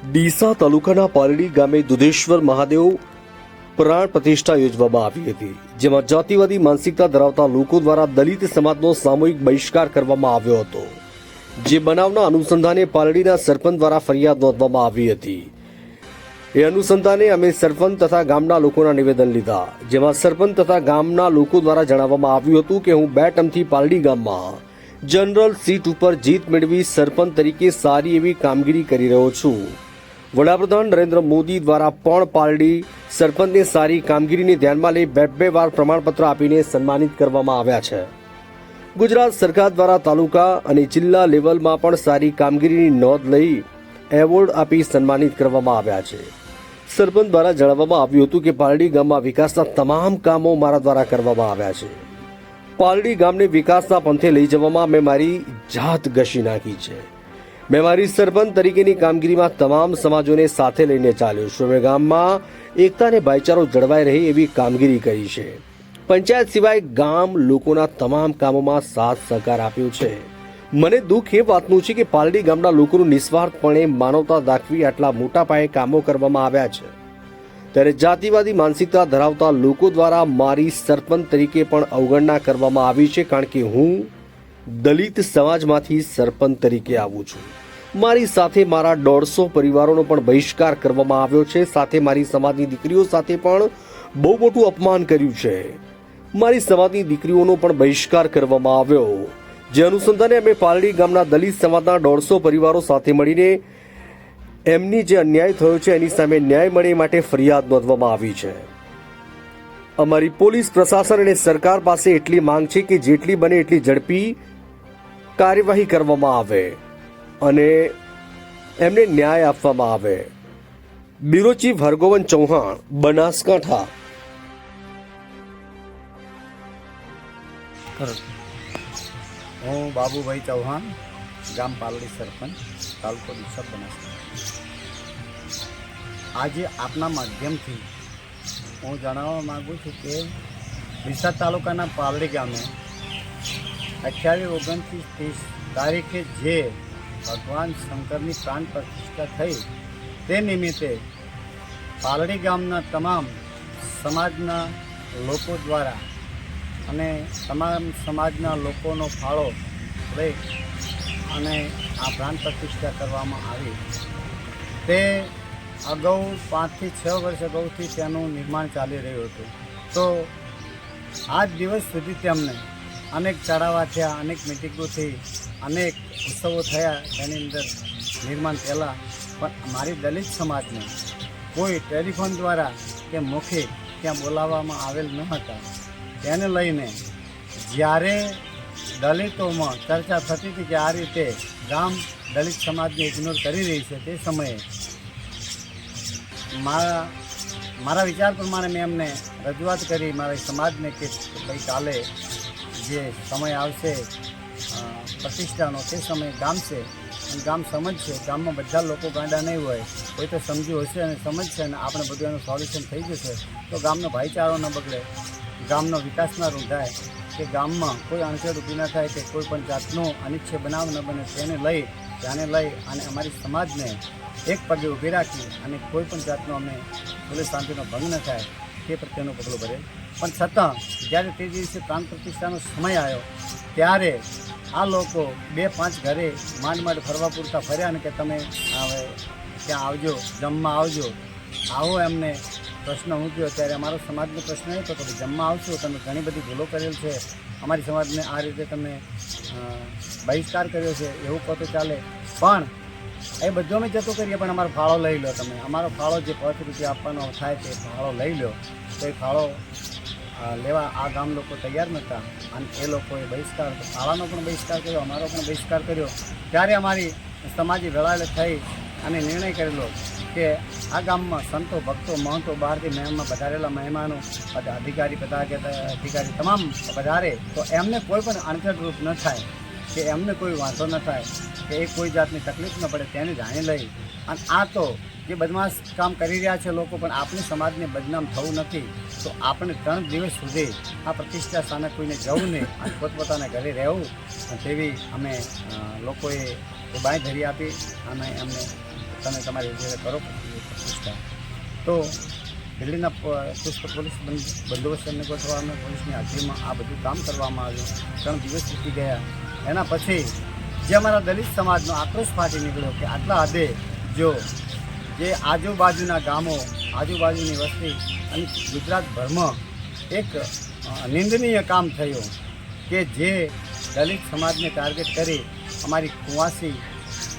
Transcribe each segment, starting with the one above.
ડીસા તાલુકાના પાલડી ગામે દુધેશ્વર મહાદેવ પ્રાણ પ્રતિષ્ઠા યોજવામાં આવી હતી, જેમાં જાતિવાદી માનસિકતા ધરાવતા લોકો દ્વારા દલિત સમાજનો સામૂહિક બહિષ્કાર કરવામાં આવ્યો હતો, જે બનાવના અનુસંધાને પાલડીના સરપંચ દ્વારા ફરિયાદ નોંધવામાં આવી હતી. એ અનુસંધાને અમે સરપંચ તથા ગામના લોકોના નિવેદન લીધા, જેમાં સરપંચ તથા ગામના લોકો દ્વારા જણાવવામાં આવ્યું હતું કે હું બે ટર્મથી પાલડી ગામમાં જનરલ સીટ ઉપર જીત મેળવી સરપંચ તરીકે સારી એવી કામગીરી કરી રહ્યો છું. વડાપ્રધાન નરેન્દ્ર મોદી દ્વારા પણ પારડી સરપંચને સારી કામગીરીને ધ્યાનમાં લઈ બે બે વાર પ્રમાણપત્ર આપીને સન્માનિત કરવામાં આવ્યા છે. ગુજરાત સરકાર દ્વારા તાલુકા અને જિલ્લા લેવલમાં પણ સારી કામગીરીની નોંધ લઈ એવોર્ડ આપી સન્માનિત કરવામાં આવ્યા છે. સરપંચ દ્વારા જણાવવામાં આવ્યું હતું કે પારડી ગામમાં વિકાસના તમામ કામો મારા દ્વારા કરવામાં આવ્યા છે. પારડી ગામને વિકાસના પંથે લઈ જવામાં મેં મારી જાત ઘસી નાખી છે. મેં મારી સરપંચ તરીકેની કામગીરીમાં તમામ સમાજોને સાથે લઈને ચાલ્યો. છું ગામમાં એકતા અને ભાઈચારો જળવાઈ રહે એવી કામગીરી કરી છે. પંચાયત સિવાય ગામ લોકોના તમામ કામોમાં સાથ સહકાર આપ્યો છે. મને દુઃખ એ વાતનું છે કે પાલડી ગામના લોકોનું નિસ્વાર્થપણે માનવતા દાખવી આટલા મોટા પાયે કામો કરવામાં આવ્યા છે. ત્યારે જાતિવાદી માનસિકતા ધરાવતા લોકો દ્વારા મારી સરપંચ તરીકે પણ અવગણના કરવામાં આવી છે, કારણ કે હું દલિત સમાજમાંથી સરપંચ તરીકે આવું છું. મારી સાથે મારા દોઢસો પરિવારોનો પણ બહિષ્કાર કરવામાં આવ્યો છે. સાથે મારી સમાજની દીકરીઓ સાથે પણ બહુ મોટું અપમાન કર્યું છે. મારી સમાજની દીકરીઓનો પણ બહિષ્કાર કરવામાં આવ્યો. જે અનુસંધાને અમે પાલડી ગામના દલિત સમાજના દોઢસો પરિવારો સાથે મળીને એમની જે અન્યાય થયો છે, એની સામે ન્યાય મળે માટે ફરિયાદ નોંધવામાં આવી છે. અમારી પોલીસ પ્રશાસન અને સરકાર પાસે એટલી માંગ છે કે જેટલી બને એટલી ઝડપી કાર્યવાહી કરવામાં આવે અને એમને ન્યાય આપવામાં આવે. Bureau chief Hargovan Chauhan, Banaskantha. હું બાબુભાઈ ચૌહાણ, ગામ પાલડી સરપંચ, તાલુકો ડીસા બનાસકાંઠા. આજે આપના માધ્યમથી હું જણાવવા માગું છું કે વિસાદ તાલુકાના પાલડી ગામે અઠ્યાવીસ ઓગણત્રીસ ત્રીસ તારીખે જે ભગવાન શંકરની પ્રાણ પ્રતિષ્ઠા થઈ, તે નિમિત્તે પાલડી ગામના તમામ સમાજના લોકો દ્વારા અને તમામ સમાજના લોકોનો ફાળો લઈ અને આ પ્રાણ પ્રતિષ્ઠા કરવામાં આવી. તે અગાઉ પાંચથી છ વર્ષ અગાઉથી તેનું નિર્માણ ચાલી રહ્યું હતું. તો આજ દિવસ સુધી તેમને અનેક ચડાવા થયા, અનેક મિટિંગોથી અનેક ઉત્સવો થયા. તેની અંદર નિર્માણ પહેલાં પણ મારી દલિત સમાજને કોઈ ટેલિફોન દ્વારા કે મુખે ત્યાં બોલાવવામાં આવેલ ન હતા. તેને લઈને જ્યારે દલિતોમાં ચર્ચા થતી હતી કે આ રીતે ગામ દલિત સમાજને ઇગ્નોર કરી રહી છે, તે સમયે મારા મારા વિચાર પ્રમાણે મેં એમને રજૂઆત કરી, મારા સમાજને કે ભાઈ કાલે જે સમય આવશે પ્રતિષ્ઠાનો તે સમય ગામ છે, અને ગામ સમજશે ગામમાં બધા લોકો ગાંડા નહીં હોય, કોઈ તો સમજ્યું હશે અને સમજશે અને આપણે બધું એનું સોલ્યુશન થઈ જશે. તો ગામનો ભાઈચારો ન બગડે, ગામનો વિકાસ ના રૂંધાય કે ગામમાં કોઈ અણસેડ ઊભી ન થાય, કે કોઈ પણ જાતનો અનિચ્છે બનાવ ન બને, તેને લઈ ધ્યાને લઈ અને અમારી સમાજને એક પગે ઊભી રાખી અને કોઈ પણ જાતનો અમે પોલીસ શાંતિનો ભંગ ન થાય, તે પ્રત્યેનો પગલું ભરે પણ છતાં, જ્યારે તે દિવસે પ્રાણ પ્રતિષ્ઠાનો સમય આવ્યો, ત્યારે આ લોકો બે પાંચ ઘરે માંડ માંડ ફરવા પૂરતા ફર્યા ને કે તમે હવે ત્યાં આવજો, જમવા આવજો. આવો એમને પ્રશ્ન મૂક્યો. ત્યારે અમારો સમાજનો પ્રશ્ન એ હતો કે જમવા આવશો? તમે ઘણી બધી ભૂલો કરેલ છે. અમારી સમાજને આ રીતે તમે બહિષ્કાર કર્યો છે. એવું કહો તો ચાલે. પણ એ બધું અમે જતું કરીએ, પણ અમારો ફાળો લઈ લો તમે. અમારો ફાળો જે પાંચ રૂપિયા આપવાનો થાય તે ફાળો લઈ લો. તો એ ફાળો લેવા આ ગામ લોકો તૈયાર નહોતા. અને એ લોકોએ બહિષ્કાર, ફાળાનો પણ બહિષ્કાર કર્યો, અમારો પણ બહિષ્કાર કર્યો. ત્યારે અમારી સમાજી વેળાલે થઈ અને નિર્ણય કરેલો કે આ ગામમાં સંતો, ભક્તો, મહંતો બહારથી મહેમાન પધારેલા મહેમાનો અધિકારી બધા અધિકારી તમામ પધારે, તો એમને કોઈ પણ અણચડરૂપ ન થાય. કે એમને કોઈ વાંધો ન થાય, કે એ કોઈ જાતની તકલીફ ન પડે, તેને જાણી લઈ. અને આ તો જે બદમાશ કામ કરી રહ્યા છે લોકો, પણ આપણી સમાજને બદનામ થવું નથી. તો આપણે ત્રણ દિવસ સુધી આ પ્રતિષ્ઠા સામે કોઈને જવું નહીં અને પોતપોતાના ઘરે રહેવું. તેવી અમે લોકોએ એ બાંયધરી આપી અને એમને તમે તમારી રીતે કરો પ્રતિષ્ઠા. તો દિલ્હીના પુષ્પ પોલીસ બંદ- બંદોબસ્ત એમને ગોઠવવામાં પોલીસની હાજરીમાં આ બધું કામ કરવામાં આવ્યું. ત્રણ દિવસ વીતી ગયા. એના પછી જે અમારા દલિત સમાજનો આક્રોશ ફાટી નીકળ્યો કે આટલા હદે જો જે આજુબાજુના ગામો, આજુબાજુની વસ્તી અને ગુજરાતભરમાં એક નિંદનીય કામ થયું કે જે દલિત સમાજને ટાર્ગેટ કરી અમારી કુંવાસી,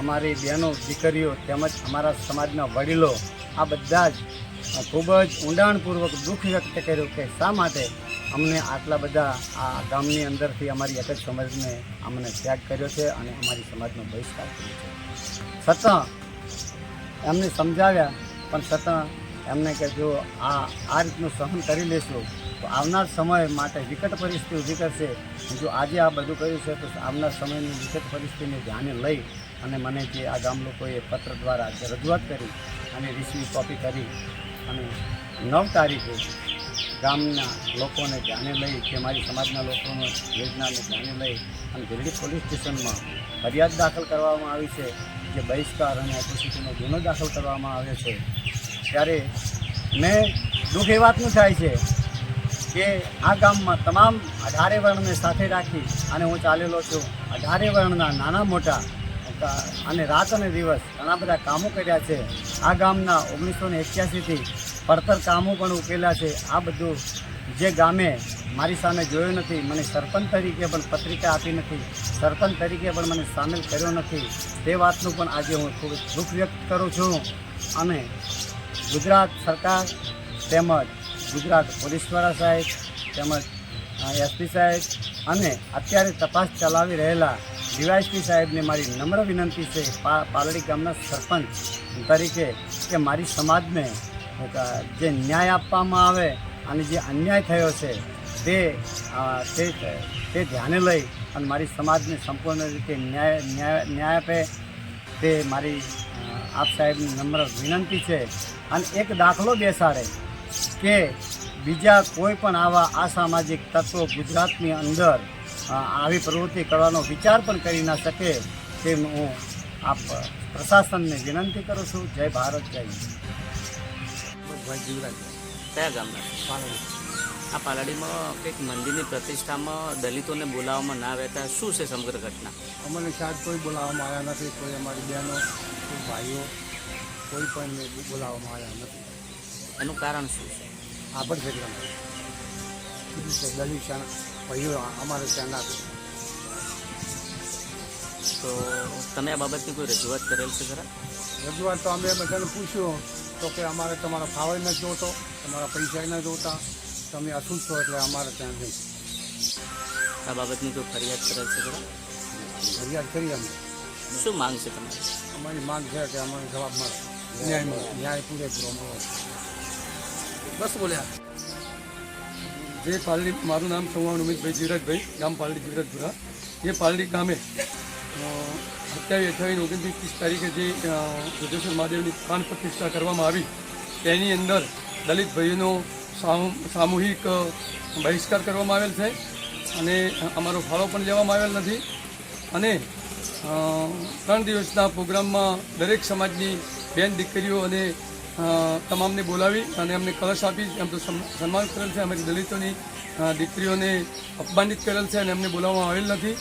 અમારી બહેનો, દીકરીઓ તેમજ અમારા સમાજના વડીલો આ બધા જ ખૂબ જ ઊંડાણપૂર્વક દુઃખ વ્યક્ત કર્યું કે શા માટે અમને આટલા બધા આ ગામની અંદરથી અમારી એક જ સમાજને અમને ત્યાગ કર્યો છે અને અમારી સમાજનો બહિષ્કાર કર્યો છે. છતાં એમને સમજાવ્યા, પણ છતાં એમને કે જો આ આ રીતનું સહન કરી લેશો, તો આવનાર સમય માટે વિકટ પરિસ્થિતિ ઊભી કરશે. જો આજે આ બધું કર્યું છે, તો આવનાર સમયની વિકટ પરિસ્થિતિને ધ્યાને લઈ અને મને જે આ ગામ લોકોએ પત્ર દ્વારા રજૂઆત કરી અને રિસીવ કોપી કરી અને નવ તારીખે ગામના લોકોને ધ્યાને લઈ કે મારી સમાજના લોકોનો યોજનાને ધ્યાને લઈ અને દિલ્હી પોલીસ સ્ટેશનમાં ફરિયાદ દાખલ કરવામાં આવી છે, જે બહિષ્કાર અને એટ્રોસિટીનો ગુનો દાખલ કરવામાં આવ્યો છે. ત્યારે મેં દુઃખ એ વાતનું થાય છે કે આ ગામમાં તમામ અઢારે વર્ણને સાથે રાખી અને હું ચાલેલો છું. અઢારે વર્ણના નાના મોટા અને રાત અને દિવસ ઘણા બધા કામો કર્યા છે. આ ગામના ઓગણીસો ને એક્યાસીથી પડતર કામો પણ ઉકેલા છે. આ બધું જે ગામે મારી સામે જોયું નથી, મને સરપંચ તરીકે પણ પત્રિકા આપી નથી, સરપંચ તરીકે પણ મને સામેલ કર્યો નથી, તે વાતનું પણ આજે હું ખૂબ દુઃખ વ્યક્ત કરું છું. અને ગુજરાત સરકાર તેમજ ગુજરાત પોલીસવાળા સાહેબ, તેમજ એસપી સાહેબ અને અત્યારે તપાસ ચલાવી રહેલા ડીવાયસપી સાહેબને મારી નમ્ર વિનંતી છે પાલડી ગામના સરપંચ તરીકે કે મારી સમાજને જે ન્યાય આપવામાં આવે અને જે અન્યાય થયો છે, તે તે ધ્યાને લઈ અને મારી સમાજને સંપૂર્ણ રીતે ન્યાય ન્યાય ન્યાય આપે. તે મારી આપ સાહેબની નમ્ર વિનંતી છે. અને એક દાખલો બેસાડે કે બીજા કોઈ પણ આવા અસામાજિક તત્વો ગુજરાતની અંદર આવી પ્રવૃત્તિ કરવાનો વિચાર પણ કરી ના શકે તે હું આપ પ્રશાસનને વિનંતી કરું છું. જય ભારત, જય. ભાઈ જીવરાજ કયા ગામના? આ પાલાડીમાં કંઈક મંદિરની પ્રતિષ્ઠામાં દલિતોને બોલાવવામાં ના રહેતા શું છે સમગ્ર ઘટના? અમને શાયદ કોઈ બોલાવવામાં આવ્યા નથી કોઈ અમારી બહેનો કોઈ ભાઈઓ કોઈ પણ બોલાવવામાં આવ્યા નથી. એનું કારણ શું છે? આપણ છે કીધું છે દલિત ભાઈઓ અમારે સેના તો તમે આ બાબતની કોઈ રજૂઆત કરેલ છે ખરા? રજૂઆત તો અમે બધાને પૂછ્યું. તો કે અમારે તમારો ફાવર નથી જોતો તમારા પૈસા નથી જોતા. તમે અશુદ્ધ છો એટલે અમારે ત્યાં નહીં આ બાબતની કોઈ ફરિયાદ કરે છે ફરિયાદ કરી અમે. શું માંગ છે તમારી? અમારી માંગ છે કે અમારે જવાબ મળે. ન્યાય મળે ન્યાય પૂરેપૂરો મળે. બસ બોલ્યા. જે પાલડી મારું નામ ચૌહાણ ઉમેશભાઈ જીવરાજભાઈ ગામ પાલડી જીવરાજપુરા. એ પાલડી ગામે સત્યાવીસ અઠ્યાવીસ ઓગણત્રીસ ત્રીસ તારીખે જે સિદ્ધેશ્વર મહાદેવની પ્રાણ પ્રતિષ્ઠા કરવામાં આવી, તેની અંદર દલિત ભાઈઓનો સામૂહિક બહિષ્કાર કરવામાં આવેલ છે અને અમારો ફાળો પણ લેવામાં આવેલ નથી અને ત્રણ દિવસના પ્રોગ્રામમાં દરેક સમાજની બેન દીકરીઓ અને તમામને બોલાવી અને અમને કલશ આપી, એમ તો સન્- સન્માન કરેલ છે, અમારી દલિતોની દીકરીઓને અપમાનિત કરેલ છે અને અમને બોલાવવામાં આવેલ નથી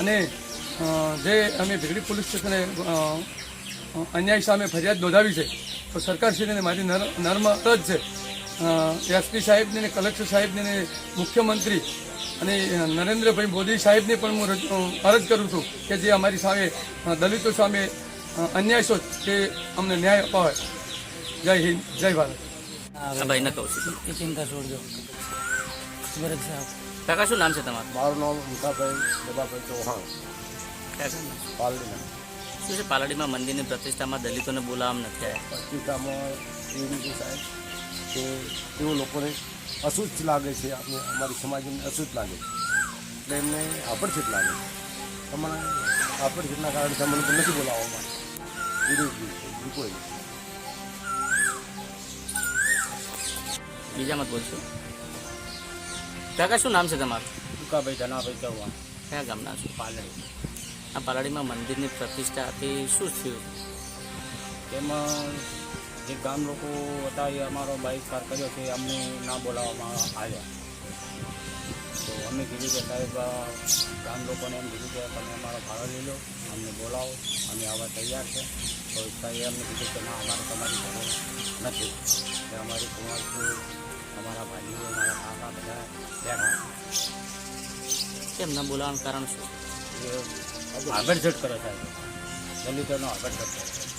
અને જે અમે ભેગડી પોલીસ સ્ટેશને અન્યાય સામે ફરિયાદ નોંધાવી છે તો સરકારશ્રીને મારી નર નર્મ અરજ છે. એસપી સાહેબને ને કલેક્ટર સાહેબને ને મુખ્યમંત્રી અને નરેન્દ્રભાઈ મોદી સાહેબને પણ હું અરજ કરું છું કે જે અમારી સામે દલિતો સામે અન્યાય છે તે અમને ન્યાય અપાવે. જય હિન્દ જય ભારત. ચિંતા છોડજો. સાહેબ. કાકા શું નામ છે તમારું? મારું નામ મુખાભાઈ દબાભાઈ ચૌહાણ. કયા ગામના છો? પાલડીના શું છે પાલાડીમાં મંદિરની પ્રતિષ્ઠામાં દલિતોને બોલાવવામાં નથી આવ્યા? પત્રિકામાં એવી રીતે સાહેબ કે તેઓ લોકોને અશુદ્ધ લાગે છે આપણે અમારી સમાજને અશુદ્ધ લાગે છે. એટલે એમને આપડછેટ લાગે છે. તમારે આપડછેટના કારણે તમને પણ નથી બોલાવવામાં વિરોધ બિલકુલ નહીં. બીજા મત બોલશો કાકા શું નામ છે તમારું? ટૂંકાભાઈ ધનાભાઈ ચૌહાણ. કયા ગામના છો? પાલડી. આ પાલાડીમાં મંદિરની પ્રતિષ્ઠા હતી. શું થયું? તેમાં જે ગામ લોકો હતા એ અમારો બહિષ્કાર કર્યો છે અમને ના બોલાવવામાં આવ્યા. તો અમે કીધું કે સાહેબ ગામ લોકોને એમ કીધું કે તમે અમારો ભાડો લઈ લો અમને બોલાવો અમે આવવા તૈયાર છે. તો સાહેબે અમને કીધું કે ના અમારે તમારી જરૂર નથી. કે અમારી કુંવર અમારા ભાઈઓ અમારા કાકા બધા બેઠા કેમ ના બોલાવવાનું કારણ શું? જટ કરે સાહેબ. દલિતોનો જટ કરે.